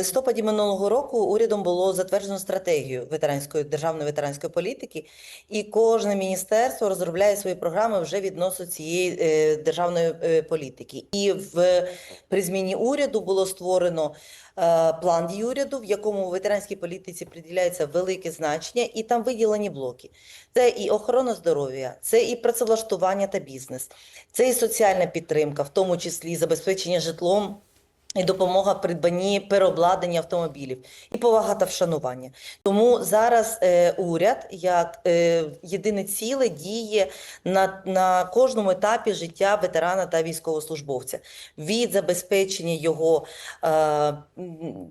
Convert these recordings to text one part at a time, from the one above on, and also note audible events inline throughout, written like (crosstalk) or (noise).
листопаді минулого року урядом було затверджено стратегію ветеранської державної ветеранської політики, і кожне міністерство розробляє свої програми вже відносно цієї е, державної е, політики. І в при зміні уряду було створено е, план дій уряду, в якому ветеранській політиці приділяється велике значення, і там виділені блоки. Це і охорона здоров'я, це і працевлаштування та бізнес, це і соціальна підтримка, в тому числі забезпечення житлом. І допомога придбанні переобладнання автомобілів, і повага та вшанування. Тому зараз е, уряд як е, єдине ціле діє на, на кожному етапі життя ветерана та військовослужбовця від забезпечення його е,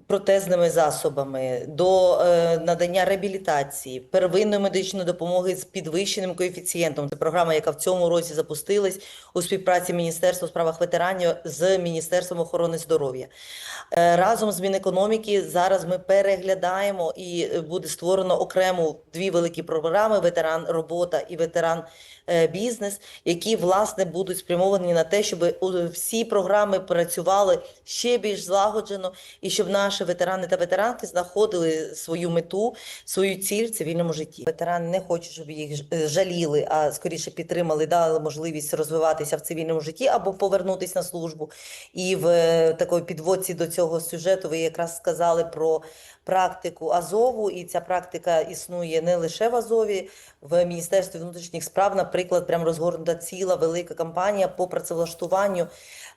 протезними засобами до е, надання реабілітації, первинної медичної допомоги з підвищеним коефіцієнтом. Це програма, яка в цьому році запустилась у співпраці Міністерства у справах ветеранів з Міністерством охорони здоров'я. Е, Разом з Мінекономіки зараз ми переглядаємо і е, буде створено окремо дві великі програми: ветеран робота і ветеран е, бізнес, які власне будуть спрямовані на те, щоб всі програми працювали ще більш злагоджено, і щоб наші ветерани та ветеранки знаходили свою мету, свою ціль в цивільному житті. Ветерани не хочуть, щоб їх жаліли, а скоріше підтримали, дали можливість розвиватися в цивільному житті або повернутися на службу. І в е, такої підводці до цього сюжету ви якраз сказали про практику Азову, і ця практика існує не лише в Азові, в Міністерстві внутрішніх справ, наприклад, прям розгорнута ціла велика кампанія по працевлаштуванню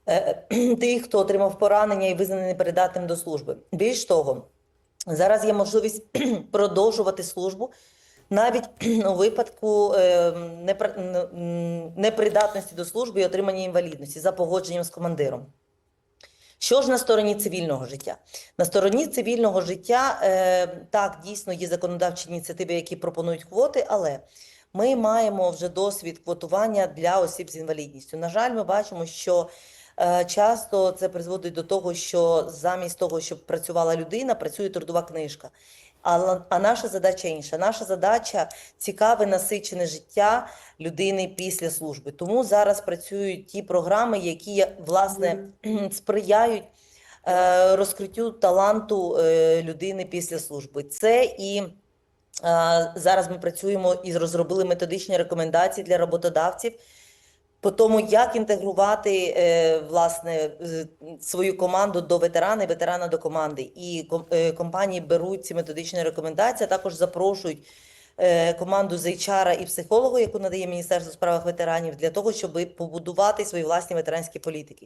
е, (clears throat) тих, хто отримав поранення і визнаний непридатним до служби. Більш того, зараз є можливість (clears throat) продовжувати службу. Навіть (clears throat) у випадку е, непридатності до служби і отримання інвалідності за погодженням з командиром. Що ж на стороні цивільного життя? На стороні цивільного життя е, так дійсно є законодавчі ініціативи, які пропонують квоти, але ми маємо вже досвід квотування для осіб з інвалідністю. На жаль, ми бачимо, що е, часто це призводить до того, що замість того, щоб працювала людина, працює трудова книжка. А, а наша задача інша. Наша задача цікаве насичене життя людини після служби. Тому зараз працюють ті програми, які власне (clears throat) сприяють е, розкриттю таланту е, людини після служби. Це і е, зараз ми працюємо і розробили методичні рекомендації для роботодавців. По тому, як інтегрувати е, власне свою команду до ветерана і ветерана до команди, і е, компанії беруть ці методичні рекомендації, а також запрошують е, команду з HR і психолога, яку надає Міністерство у справах ветеранів, для того, щоб побудувати свої власні ветеранські політики.